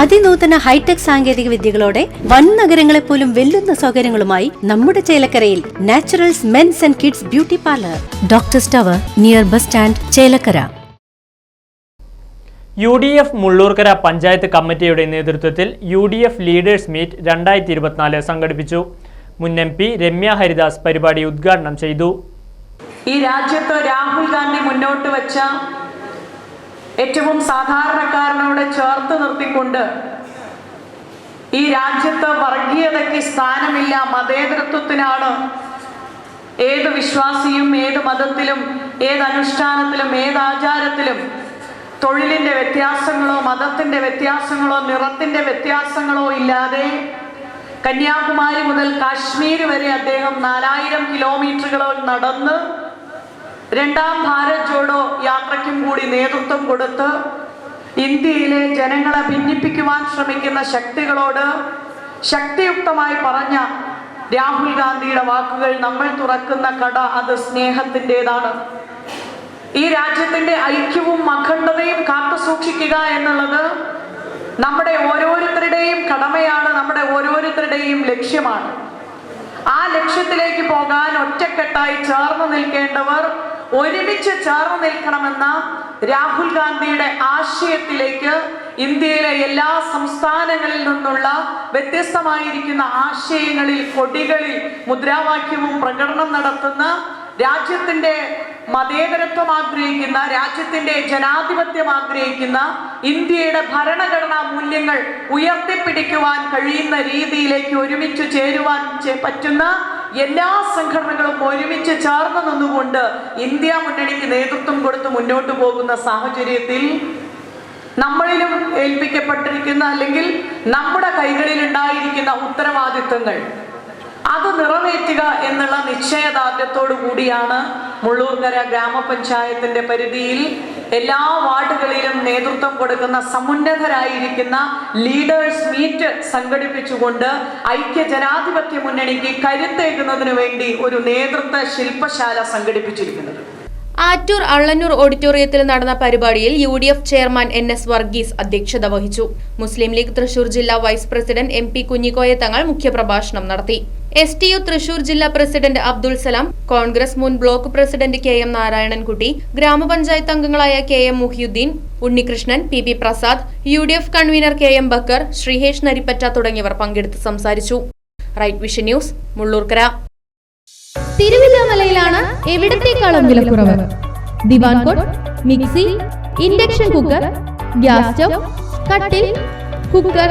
അതിനൂതന hi tech സാങ്കേതിക വിദ്യകളോടെ വൻ നഗരങ്ങളെ പോലും വെല്ലുന്ന സൗകര്യങ്ങളുമായി നമ്മുടെ ചേലക്കരയിൽ naturals mens and kids beauty parlour. Doctor സ്റ്റവർ near bus stand Chelakkara. U D F Mullurkara panchayat കമ്മിറ്റിയുടെ നേതൃത്വത്തിൽ U D F leaders meet രണ്ടായിരത്തി ഇരുപത്തിനാല് സംഘടിപ്പിച്ചു. മുൻ എം പി രമ്യ ഹരിദാസ് പരിപാടി ഉദ്ഘാടനം ചെയ്തു. ഈ രാജ്യത്ത് രാഹുൽ ഗാന്ധി മുന്നോട്ട് വെച്ച ഏറ്റവും സാധാരണക്കാരനോട് ചേർത്ത് നിർത്തിക്കൊണ്ട് ഈ രാജ്യത്ത് വർഗീയതയ്ക്ക് സ്ഥാനമില്ല മതേതരത്വത്തിനാണ് ഏത് വിശ്വാസിയും ഏത് മതത്തിലും ഏത് അനുഷ്ഠാനത്തിലും ഏത് ആചാരത്തിലും തൊഴിലിന്റെ വ്യത്യാസങ്ങളോ മതത്തിന്റെ വ്യത്യാസങ്ങളോ നിറത്തിന്റെ വ്യത്യാസങ്ങളോ ഇല്ലാതെ കന്യാകുമാരി മുതൽ കാശ്മീർ വരെ അദ്ദേഹം നാലായിരം കിലോമീറ്ററുകൾ നടന്ന് രണ്ടാം ഭാരത് കൂടി നേതൃത്വം കൊടുത്ത് ഇന്ത്യയിലെ ജനങ്ങളെ ഭിന്നിപ്പിക്കുവാൻ ശ്രമിക്കുന്ന ശക്തികളോട് ശക്തിയുക്തമായി പറഞ്ഞ രാഹുൽ ഗാന്ധിയുടെ വാക്കുകൾ നമ്മൾ തുറക്കുന്ന കട അത് സ്നേഹത്തിന്റെതാണ്. ഈ രാജ്യത്തിന്റെ ഐക്യവും അഖണ്ഡതയും കാത്തു സൂക്ഷിക്കുക എന്നുള്ളത് നമ്മുടെ ഓരോരുത്തരുടെയും കടമയാണ് നമ്മുടെ ഓരോരുത്തരുടെയും ലക്ഷ്യമാണ്. ആ ലക്ഷ്യത്തിലേക്ക് പോകാൻ ഒറ്റക്കെട്ടായി ചേർന്ന് നിൽക്കേണ്ടവർ ഒരുമിച്ച് ചേർന്ന് നിൽക്കണമെന്ന രാഹുൽ ഗാന്ധിയുടെ ആശയത്തിലേക്ക് ഇന്ത്യയിലെ എല്ലാ സംസ്ഥാനങ്ങളിൽ നിന്നുള്ള വ്യത്യസ്തമായിരിക്കുന്ന ആശയങ്ങളിൽ കൊടികളിൽ മുദ്രാവാക്യവും പ്രകടനം നടത്തുന്ന രാജ്യത്തിന്റെ മതേതരത്വം ആഗ്രഹിക്കുന്ന രാജ്യത്തിന്റെ ജനാധിപത്യം ആഗ്രഹിക്കുന്ന ഇന്ത്യയുടെ ഭരണഘടനാ മൂല്യങ്ങൾ ഉയർത്തിപ്പിടിക്കുവാൻ കഴിയുന്ന രീതിയിലേക്ക് ഒരുമിച്ച് ചേരുവാൻ പറ്റുന്ന എല്ലാ സംഘടനകളും ഒരുമിച്ച് ചേർന്ന് നിന്നുകൊണ്ട് ഇന്ത്യ മുന്നണിക്ക് നേതൃത്വം കൊടുത്ത് മുന്നോട്ട് പോകുന്ന സാഹചര്യത്തിൽ നമ്മളിലും ഏൽപ്പിക്കപ്പെട്ടിരിക്കുന്ന അല്ലെങ്കിൽ നമ്മുടെ കൈകളിൽ ഉണ്ടായിരിക്കുന്ന ഉത്തരവാദിത്വങ്ങൾ അത് നിറവേറ്റുക എന്നുള്ള നിശ്ചയദാർഢ്യത്തോടു കൂടിയാണ് മുള്ളൂർക്കര ഗ്രാമപഞ്ചായത്തിന്റെ പരിധിയിൽ എല്ലാ വാർഡുകളിലും നേതൃത്വം കൊടുക്കുന്ന സമുന്നതരായിരിക്കുന്ന ലീഡേഴ്സ് മീറ്റ് സംഘടിപ്പിച്ചുകൊണ്ട് ഐക്യ ജനാധിപത്യ മുന്നണിക്ക് കരുത്തേകുന്നതിന് വേണ്ടി ഒരു നേതൃത്വ ശില്പശാല സംഘടിപ്പിച്ചിരിക്കുന്നത്. ആറ്റൂർ അള്ളന്നൂർ ഓഡിറ്റോറിയത്തിൽ നടന്ന പരിപാടിയിൽ U D F chairman N S Varghese അധ്യക്ഷത വഹിച്ചു. മുസ്ലിം ലീഗ് തൃശൂർ ജില്ലാ vice president M P Kunhikoya Thangal മുഖ്യപ്രഭാഷണം നടത്തി. എസ് ടി യു തൃശൂർ ജില്ലാ പ്രസിഡന്റ് അബ്ദുൾ സലാം കോൺഗ്രസ് മുൻ block president K M Narayanankutty grama panchayat അംഗങ്ങളായ K M Muhiyuddin Unnikrishnan P P Prasad U D F convener K M Bakkar Sreehesh Narippatta തുടങ്ങിയവർ പങ്കെടുത്ത് സംസാരിച്ചു. Right vision news Mullurkara. തിരുവല്ലാമലയിലാണ് എവിടത്തേക്കാളും വിലക്കുറവ്? ദിവാൻ mixie induction cooker gas stove കട്ടിൽ cooker